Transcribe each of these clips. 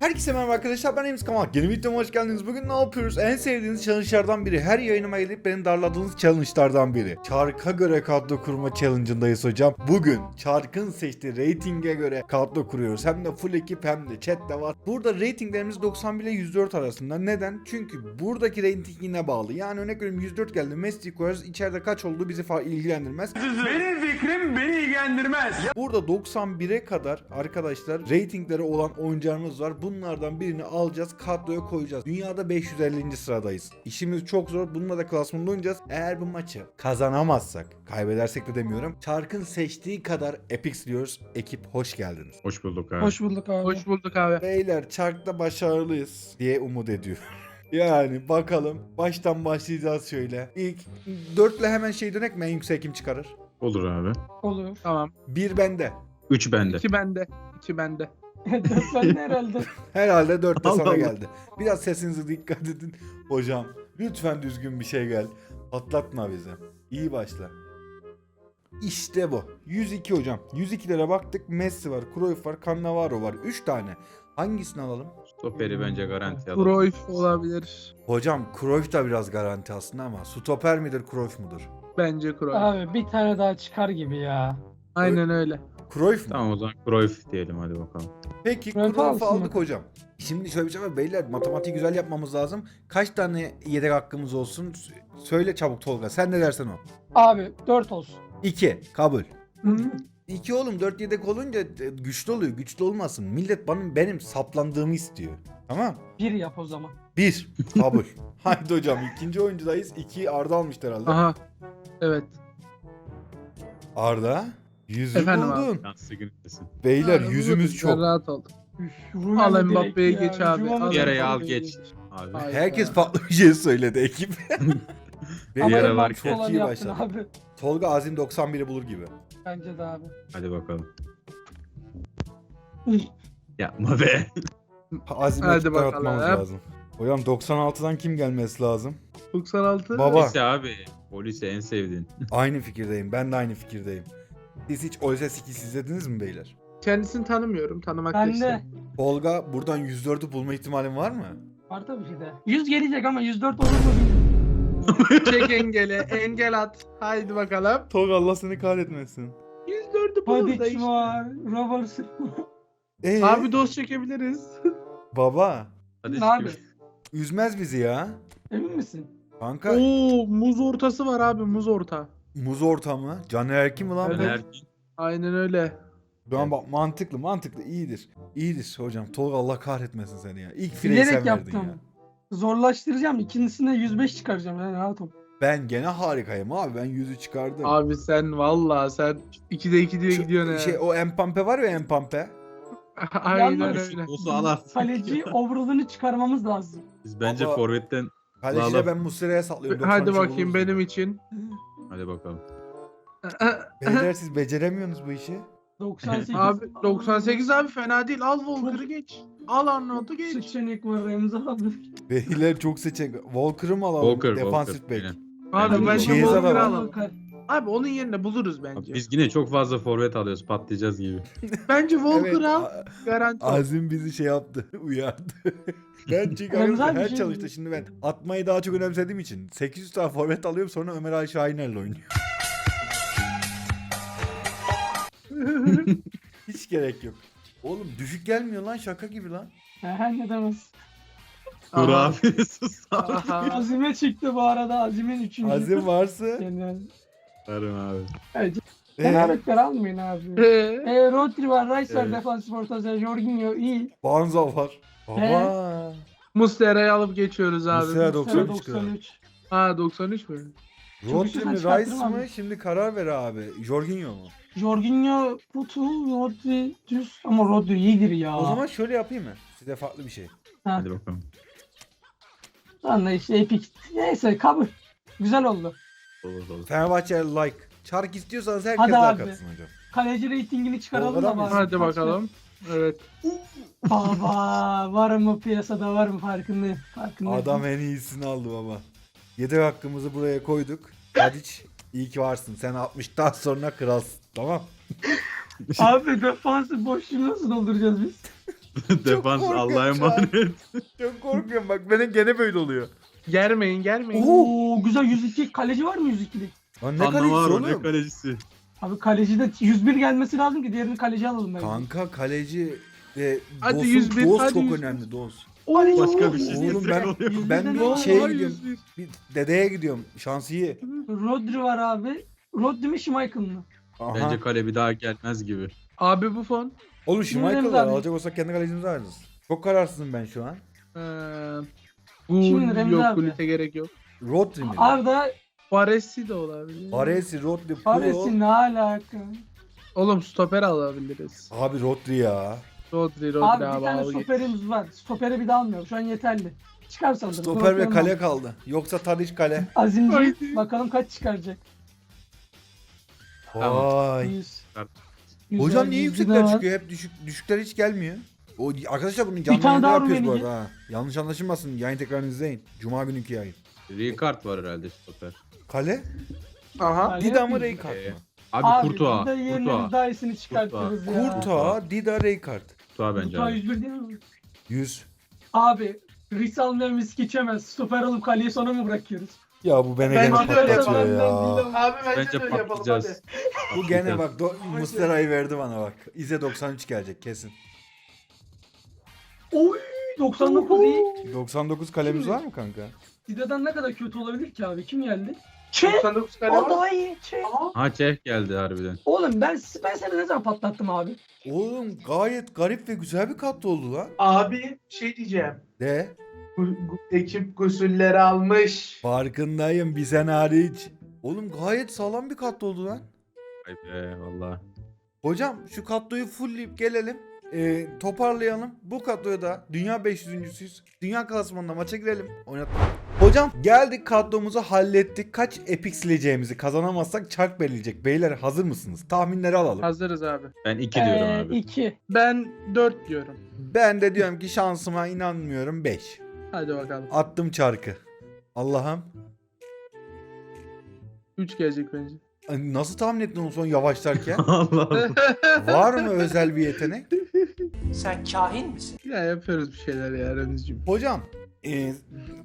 Herkese merhaba arkadaşlar ben Ems Kamal. Yeni videoma hoş geldiniz. Bugün ne yapıyoruz? En sevdiğiniz challenge'lardan biri. Her yayınıma gelip beni darladığınız challenge'lardan biri. Çark'a göre kadro kurma challenge'ındayız hocam. Bugün Çark'ın seçtiği ratinge göre kadro kuruyoruz. Hem de full ekip hem de chat de var. Burada ratinglerimiz 91 ile 104 arasında. Neden? Çünkü buradaki rating yine bağlı. Yani örnek veriyorum 104 geldi. Messi koyarız. İçeride kaç olduğu bizi ilgilendirmez. Benim fikrim beni ilgilendirmez. Burada 91'e kadar arkadaşlar ratingleri olan oyuncularımız var. Bunlardan birini alacağız, kadroya koyacağız. Dünyada 550. sıradayız. İşimiz çok zor. Bununla da klasmanda oynayacağız. Eğer bu maçı kazanamazsak, kaybedersek de demiyorum. Çark'ın seçtiği kadar Epic diyoruz. Ekip hoş geldiniz. Hoş bulduk abi. Hoş bulduk abi. Hoş bulduk abi. Beyler Çark'ta başarılıyız diye umut ediyor. Yani bakalım. Baştan başlayacağız şöyle. İlk 4 ile hemen şey dönek mi? En yüksek kim çıkarır? Olur abi. Olur. Tamam. 1 bende. 3 bende. İki bende. İki bende. Dört bende herhalde. Herhalde 4 de sana Allah. geldi. Biraz sesinize dikkat edin. Hocam lütfen düzgün bir şey gel. Patlatma bizi. İyi başla. İşte bu. 102 hocam. 102'lere baktık. Messi var, Cruyff var, Cannavaro var. 3 tane. Hangisini alalım? Stoperi bence garanti alalım. Cruyff olabilir. Hocam Cruyff da biraz garanti aslında ama stoper midir, Cruyff mudur? Bence Cruyff. Abi bir tane daha çıkar gibi ya. Aynen öyle. Cruyff mu? Tamam o zaman Cruyff diyelim hadi bakalım. Peki Cruyff Cruyff alsın aldık mı? hocam. Şimdi şöyle bir şey var beyler matematiği güzel yapmamız lazım. Kaç tane yedek hakkımız olsun? Söyle çabuk Tolga. Sen ne dersen o. Abi dört olsun. 2 kabul. Hı? 2 oğlum 4 yedek olunca e, güçlü oluyor. Güçlü olmasın. Millet benim benim saplandığımı istiyor. Tamam? Bir yap o zaman. 1 kabul. Haydi hocam ikinci oyuncudayız. 2 Arda almıştır herhalde. Aha. Evet. Arda yüzü Efendim abi. buldun. Şanslı günündesin. Beyler Abi, yüzümüz çok. Rahat ol. Al direkt Mbappe'yi ya, geç abi, rüyamı al. Yarayı al Mbappe'yi geç. Abi. Hayır. Herkes farklı bir şey söyledi ekip. Ama Beyler yere en var mantıklı olanı iyi yaptın başladı. Abi. Tolga Azim 91'i bulur gibi. Bence de abi. Hadi bakalım. Yapma be. Azim'e Hadi ekipten bakalım. atmamız lazım. Hocam 96'dan kim gelmesi lazım? 96. Baba. Polisi abi. Polisi en sevdiğin. Aynı fikirdeyim. Ben de aynı fikirdeyim. Siz hiç Oyses 2 izlediniz mi beyler? Kendisini tanımıyorum. Tanımak da Ben de. isterim. Tolga buradan 104'ü bulma ihtimalin var mı? Var tabii ki de. 100 gelecek ama 104 olur mu bilmiyorum. Çek engele. Engel at. Haydi bakalım. Tolga Allah seni kahretmesin. 104'ü bulur da işte. var. Robertson. Ee, Abi dost çekebiliriz. baba Hadi Ne abi? çıkıyor. üzmez bizi ya. Emin misin? Kanka Oo muz ortası var abi muz orta. Muz ortamı. Caner Erkin mi lan? Evet. bu? Aynen öyle. An bak mantıklı mantıklı iyidir. İyidir hocam. Tolga Allah kahretmesin seni ya. İlk fileyi sen Bilerek verdin yaptım. ya. Zorlaştıracağım. İkincisinde 105 çıkaracağım. Yani rahat ol. Ben gene harikayım abi. Ben yüzü çıkardım. Abi sen valla sen 2'de 2 diye Şu- gidiyorsun ha. şey, o Empampe var ya Empampe. Aynen Yalnız- öyle. Olsa al artık. Kaleci overall'ını çıkarmamız lazım. Biz bence Baba- forvetten Kaleciyle ben Muslera'ya saklıyorum. Hadi 93'ü bakayım benim için. Hadi bakalım. Beyler siz beceremiyorsunuz bu işi. 98. abi 98 abi fena değil. Al Walker'ı geç. Al Arnold'u geç. Seçenek var Remzi abi. Beyler çok seçen. Walker'ı mı alalım? Walker, Defansif Walker. back. Aynen. Abi Chiesa da Walker'ı alalım. Abi onun yerine buluruz Abi bence. Biz yine çok fazla forvet alıyoruz. Patlayacağız gibi. Bence Walker'ı Evet, al. A- Garanti. Azim bizi şey yaptı. Uyardı. ben çünkü her şey- çalışta şimdi ben atmayı daha çok önemsediğim için 800 tane forvet alıyorum sonra Ömer Ali Şahiner'le oynuyor. Hiç gerek yok. Oğlum düşük gelmiyor lan şaka gibi lan. He ne demez. Dur Aha. abi sus abi. Aha. Azime çıktı bu arada. Azim'in üçüncü. Azim varsa. Yani, Varım abi. evet. Ee, Cenabetler almayın abi. Ee, E, Rodri var, Rice var, Evet. defans ortası, Jorginho iyi. Banza var. Baba. Muslera'yı alıp geçiyoruz abi. Muslera 93 93. Ha 93 mü? Rodri üstünden mi Rice mı? abi. Şimdi karar ver abi. Jorginho mu? Jorginho, Putu, Rodri, düz. Ama Rodri iyidir ya. O zaman şöyle yapayım mı? Size farklı bir şey. Hadi bakalım. Sonra işte epik. Neyse kabul. Güzel oldu. Olur olur. Fenerbahçe like. Çark istiyorsanız herkes Hadi daha abi. katsın hocam. Kaleci reytingini çıkaralım da bari. Hadi bakalım. Evet. Baba var mı piyasada var mı farkındayım. Farkındayım. Adam en iyisini aldı baba. Yedek hakkımızı buraya koyduk. Tadiç iyi ki varsın. Sen 60'tan sonra kralsın. Tamam. Abi defansı boşluğu nasıl dolduracağız biz? Defans korkunç Allah'a ya. emanet. Çok korkuyorum bak benim gene böyle oluyor. Germeyin germeyin. Oo güzel 102 kaleci var mı 102'lik? Lan ne kalecisi Cannavaro ne oğlum? kalecisi. Abi kaleci de 101 gelmesi lazım ki diğerini kaleci alalım bence. Kanka kaleci ve Hadi Dos'un- 101, Dos hadi çok 101. önemli Dos. Oo, Başka bir şey Oğlum ben oluyor. ben bir şeye gidiyorum. 101. Bir dedeye gidiyorum. Şansı iyi. Rodri var abi. Rodri mi Schmeichel mı? Aha. Bence kale bir daha gelmez gibi. Abi bu fon. Oğlum Schmeichel'ı abi. alacak olsak kendi kalecimizi alırız. Çok kararsızım ben şu an. Ee, bu Şimdi Remzi yok abi. Gulit'e gerek yok. Rodri mi? Arda Faresi de olabilir. Aresi, Rodri, Puro. Paresi ne alaka? Oğlum stoper alabiliriz. Abi Rodri ya. Rodri Rodri Abi abi. bir tane stoperimiz var. Stopere bir daha almıyorum. Şu an yeterli. Çıkar sanırım. Stoper ve kale kaldı. Yoksa Tadiç kale. Azimci bakalım kaç çıkaracak. Vay. 100. Tamam. Hocam niye de yüksekler var. çıkıyor? Hep düşük düşükler hiç gelmiyor. O arkadaşlar bunun canlı daha yapıyoruz bu arada ha. Yanlış anlaşılmasın. Yayın tekrarını izleyin. Cuma gününkü yayın. Ricard var herhalde stoper. Kale? Aha. Kale Dida mı. Reykart Ee, mı? Abi, Abi Kurtuğa. yerine Kurtuğa. daha iyisini çıkartırız ya. Kurta, Dida, Reykart. Kurtuğa bence Kurtuğa abi. 101 değil mi? 100. Abi risk almayan risk içemez. Stoper alıp kaleyi sona mı bırakıyoruz? Ya bu beni Bence gene de öyle patlatıyor ya. Abi bence, Bence de öyle yapalım patlayacağız. hadi. Bu gene bak do- Muslera'yı verdi bana bak. İze 93 gelecek kesin. Oy 99 iyi. 99 kalemiz var mı kanka? Didadan ne kadar kötü olabilir ki abi? Kim geldi? Çe! 99 kale O var. daha iyi. Çe! Ha Çeh geldi harbiden. Oğlum ben ben seni ne zaman patlattım abi? Oğlum gayet garip ve güzel bir kadro oldu lan. Abi şey diyeceğim. De ekip gusülleri almış. farkındayım bir sen hariç. Oğlum gayet sağlam bir kadro oldu lan. Vay be valla. Hocam şu kadroyu fullleyip gelelim. Ee, toparlayalım. Bu kadroya da dünya 500.süyüz. Dünya klasmanında maça girelim. Oynatma. Hocam geldik kadromuzu hallettik. Kaç epik sileceğimizi kazanamazsak çark belirleyecek. Beyler hazır mısınız? Tahminleri alalım. Hazırız abi. Ben 2 diyorum Ee, abi. 2. Ben 4 diyorum. Ben de diyorum ki şansıma inanmıyorum 5. Hadi bakalım. Attım çarkı. Allah'ım. 3 gelecek bence. Ay, Nasıl tahmin ettin onu son yavaşlarken? Allah Allah. Var mı özel bir yetenek? Sen kahin misin? ya yapıyoruz bir şeyler ya Remzi'cim. Hocam e,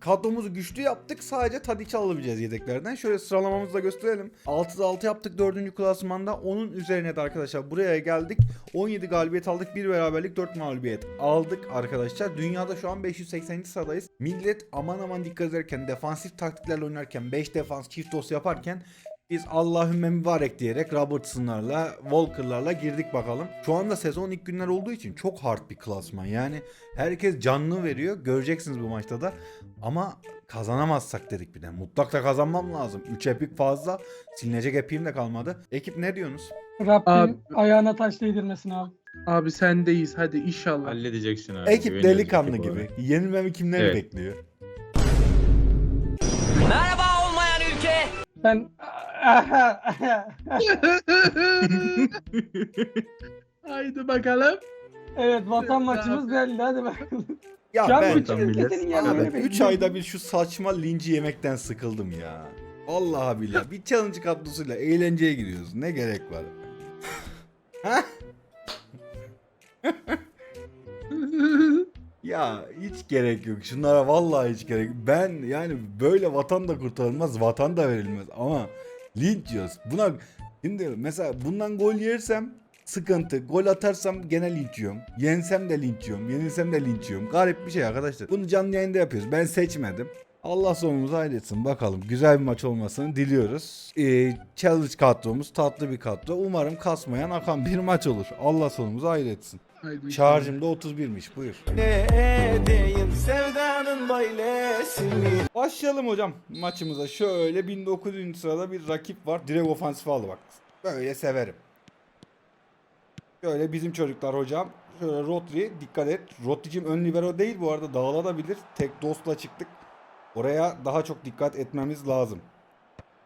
kadromuzu güçlü yaptık. Sadece Tadiç'i alabileceğiz yedeklerden. Şöyle sıralamamızı da gösterelim. 6'da 6 yaptık 4. klasmanda. Onun üzerine de arkadaşlar buraya geldik. 17 galibiyet aldık. 1 beraberlik 4 mağlubiyet aldık arkadaşlar. Dünyada şu an 580. sıradayız. Millet aman aman dikkat ederken defansif taktiklerle oynarken 5 defans çift dos yaparken biz Allahümme mübarek diyerek Robertson'larla, Walker'larla girdik bakalım. Şu anda sezon ilk günler olduğu için çok hard bir klasman. Yani herkes canlı veriyor. Göreceksiniz bu maçta da. Ama kazanamazsak dedik bir de. Mutlak da kazanmam lazım. 3 epik fazla. Silinecek epiğim de kalmadı. Ekip ne diyorsunuz? Rabbim Abi- ayağına taş değdirmesin abi. Abi sendeyiz hadi inşallah. Halledeceksin abi. Ekip güveniyoruz delikanlı ekibe. gibi. Yenilmemi kimleri Evet. bekliyor? Merhaba olmayan ülke. Ben Haydi bakalım. Evet vatan maçımız geldi hadi bakalım. Ya Şu an ben bütün millet- ülkenin yerlerini Abi 3 bekliyorum. ayda bir şu saçma linci yemekten sıkıldım ya. Vallahi billahi. Bir challenge kadrosuyla eğlenceye giriyoruz. Ne gerek var? Ha? Ya hiç gerek yok. Şunlara vallahi hiç gerek. Ben yani böyle vatan da kurtarılmaz, vatan da verilmez. Ama linç yiyoruz. Buna şimdi mesela bundan gol yersem sıkıntı. Gol atarsam gene linç yiyorum. Yensem de linç yiyorum. Yenilsem de linç yiyorum. Garip bir şey arkadaşlar. Bunu canlı yayında yapıyoruz. Ben seçmedim. Allah sonumuzu hayretsin bakalım. Güzel bir maç olmasını diliyoruz. Ee, challenge kadromuz tatlı bir kadro. Umarım kasmayan akan bir maç olur. Allah sonumuzu hayretsin. Haydi Şarjım da 31'miş buyur. Başlayalım hocam maçımıza. Şöyle 1900. sırada bir rakip var. Direkt ofansif aldı bak. Böyle severim. Şöyle bizim çocuklar hocam. Şöyle Rodri dikkat et. Rodri'cim ön libero değil bu arada dağılabilir. Tek dostla çıktık. Oraya daha çok dikkat etmemiz lazım.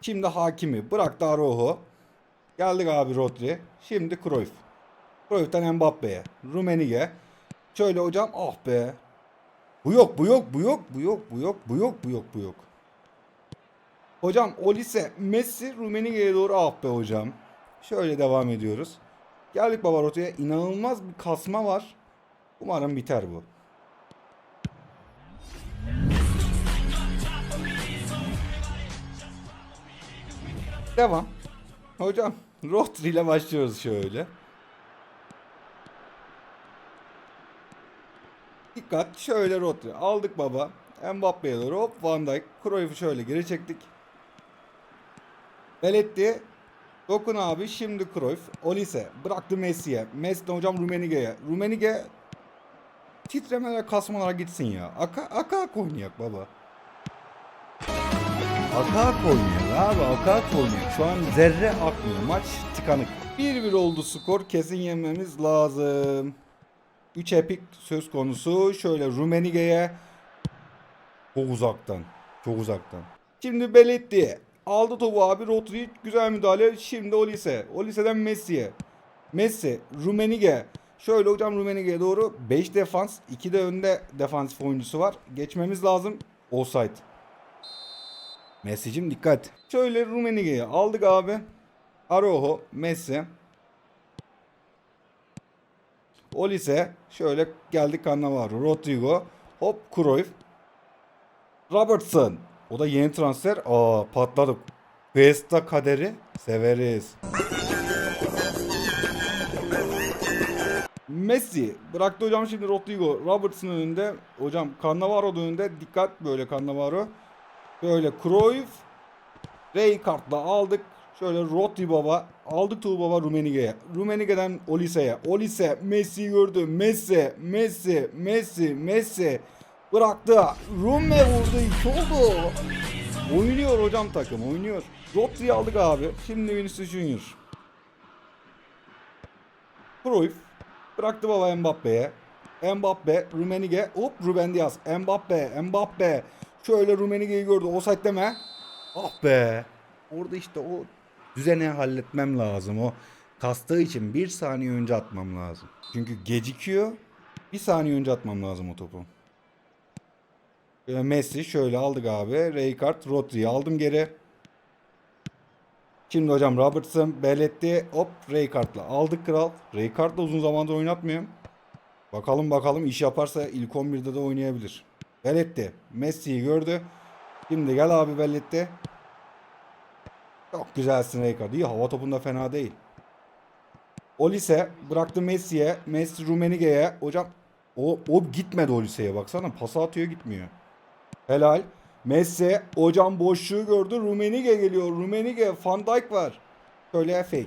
Şimdi Hakimi. Bırak da Rojo. Geldik abi Rodri. Şimdi Cruyff. Cruyff'tan Mbappe'ye. Rummenigge. Şöyle hocam ah be. Bu yok bu yok bu yok bu yok bu yok bu yok bu yok bu yok. Hocam Olise Messi Rummenigge'ye doğru ah be hocam. Şöyle devam ediyoruz. Geldik Bavarota'ya inanılmaz bir kasma var. Umarım biter bu. Devam. Hocam Rodri ile başlıyoruz şöyle. Dikkat şöyle Rodri aldık baba. Mbappe'ye doğru hop Van Dijk. Cruyff'u şöyle geri çektik. Belletti. Dokun abi şimdi Cruyff. Olise bıraktı Messi'ye. Messi hocam Rummenigge'ye. Rummenigge titremeler kasmalar gitsin ya. Aka, aka oynayak baba. Akak oynuyor abi akak oynuyor. Şu an zerre akmıyor. Maç tıkanık. 1-1 oldu skor. Kesin yememiz lazım. 3 epik söz konusu. Şöyle Rummenigge'ye çok uzaktan. Çok uzaktan. Şimdi Belletti. Aldı topu abi Rodri. Güzel müdahale. Şimdi Olise. Olise'den Messi'ye. Messi. Rummenigge. Şöyle hocam Rummenigge'ye doğru 5 defans. 2 de önde defansif oyuncusu var. Geçmemiz lazım. Offside. Messi'cim dikkat. Şöyle Rummenigge'yi aldık abi. Araujo, Messi. Olise. Şöyle geldik Cannavaro. Rodrigo. Hop Cruyff. Robertson. O da yeni transfer. Aa patladık. Fiesta kaderi severiz. Messi bıraktı hocam şimdi Rodrigo Robertson'ın önünde hocam Cannavaro'nun önünde dikkat böyle Cannavaro böyle Cruyff Rijkaard'la aldık şöyle Rodri baba aldık Tuğ baba Rummenigge'ye Rummenigge'den Olise'ye Olise Messi gördü Messi Messi Messi Messi bıraktı Rumme vurdu iki oldu oynuyor hocam takım oynuyor Rodri'yi aldık abi şimdi Vinicius Junior Cruyff bıraktı baba Mbappe'ye. Mbappe, Rumenige, hop Ruben Diaz. Mbappe, Mbappe. Şöyle Rumenige'yi gördü. Offside deme. Ah be. Orada işte o düzene halletmem lazım. O kastığı için bir saniye önce atmam lazım. Çünkü gecikiyor. Bir saniye önce atmam lazım o topu. Şöyle Messi şöyle aldık abi. Rijkaard, Rodri'yi aldım geri. Şimdi hocam Robertson, Belletti, hop Rijkaard'la aldık kral. Rijkaard da uzun zamandır oynatmıyorum. Bakalım bakalım iş yaparsa ilk 11'de de oynayabilir. Belletti, Messi'yi gördü. Şimdi gel abi Belletti. Çok güzelsin Rijkaard. İyi hava topunda fena değil. Olise bıraktı Messi'ye. Messi Rummenigge'ye. Hocam o, o gitmedi Olise'ye baksana. Pas atıyor gitmiyor. Helal. Messi hocam boşluğu gördü. Rumenige geliyor. Rumenige Van Dijk var. Şöyle fake.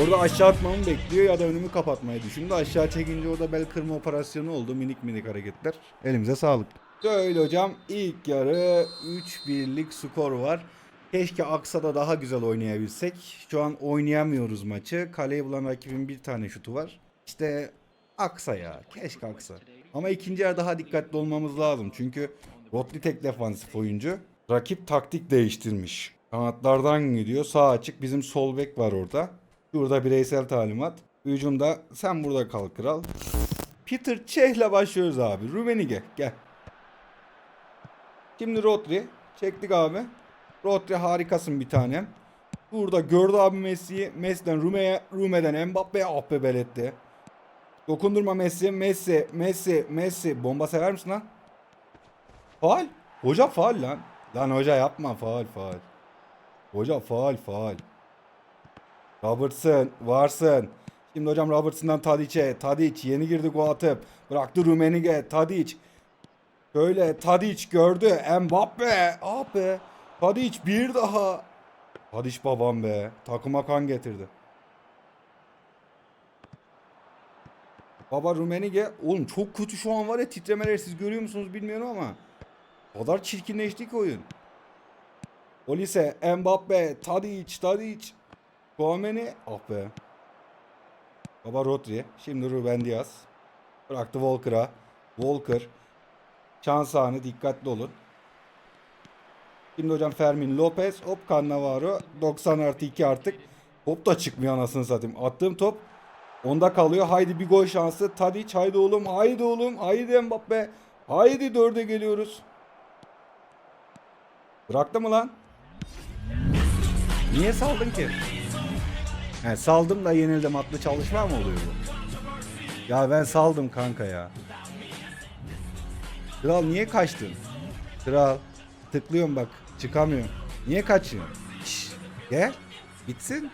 Orada aşağı atmamı bekliyor ya da önümü kapatmayı düşündü. Aşağı çekince orada bel kırma operasyonu oldu. Minik minik hareketler. Elimize sağlık. Şöyle hocam ilk yarı 3-1'lik skor var. Keşke aksa da daha güzel oynayabilsek. Şu an oynayamıyoruz maçı. Kaleyi bulan rakibin bir tane şutu var. İşte aksa ya. Keşke aksa. Ama ikinci yarı daha dikkatli olmamız lazım. Çünkü Rodri tek defansif oyuncu. Rakip taktik değiştirmiş. Kanatlardan gidiyor. Sağ açık. Bizim sol bek var orada. Şurada bireysel talimat. Hücumda sen burada kal kral. Peter Çeh'le başlıyoruz abi. Rumenige gel. Şimdi Rodri. Çektik abi. Rodri harikasın bir tanem. Burada gördü abi Messi'yi. Messi'den Rume'ye, Rume'den Mbappe'ye ah be Belletti. Dokundurma Messi, Messi, Messi, Messi. Bomba sever misin lan? Faal. Hoca faal lan. Lan hoca yapma faal faal. Hoca faal faal. Robertson varsın. Şimdi hocam Robertson'dan Tadic'e. Tadic yeni girdi gol atıp. Bıraktı Rumenige. Tadic. Böyle Tadic gördü. Mbappe. Ah be. Tadic bir daha. Tadic babam be. Takıma kan getirdi. Baba Rumenige. Oğlum çok kötü şu an var ya titremeler siz görüyor musunuz bilmiyorum ama. O kadar çirkinleşti ki oyun. Olise, Mbappe, Tadic, Tadic. Kouameni. Ah be. Baba Rodri. Şimdi Ruben Diaz. Bıraktı Walker'a. Walker. Şans anı dikkatli olun. Şimdi hocam Fermin Lopez. Hop Cannavaro. 90 artı 2 artık. Hop da çıkmıyor anasını satayım. Attığım top onda kalıyor. Haydi bir gol şansı. Tadic haydi oğlum. Haydi oğlum. Haydi Mbappe. Haydi dörde geliyoruz. Bıraktı mı lan? Niye saldın ki? He, saldım da yenildim atlı çalışma mı oluyor bu? Ya ben saldım kanka ya. Kral niye kaçtın? Kral tıklıyorum bak çıkamıyorum. Niye kaçıyorsun? Şşş, gel gitsin.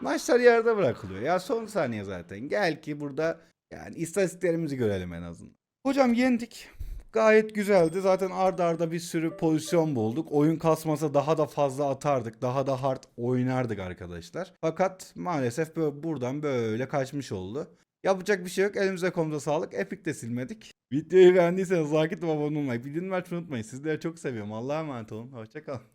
Maçlar yerde bırakılıyor. Ya son saniye zaten. Gel ki burada yani istatistiklerimizi görelim en azından. Hocam yendik. Gayet güzeldi. Zaten arda arda bir sürü pozisyon bulduk. Oyun kasmasa daha da fazla atardık. Daha da hard oynardık arkadaşlar. Fakat maalesef böyle buradan böyle kaçmış oldu. Yapacak bir şey yok. Elimize kolumuza sağlık. Epic de silmedik. Videoyu beğendiyseniz like atıp abone olmayı, bildirim açmayı unutmayın. Sizleri çok seviyorum. Allah'a emanet olun. Hoşçakalın.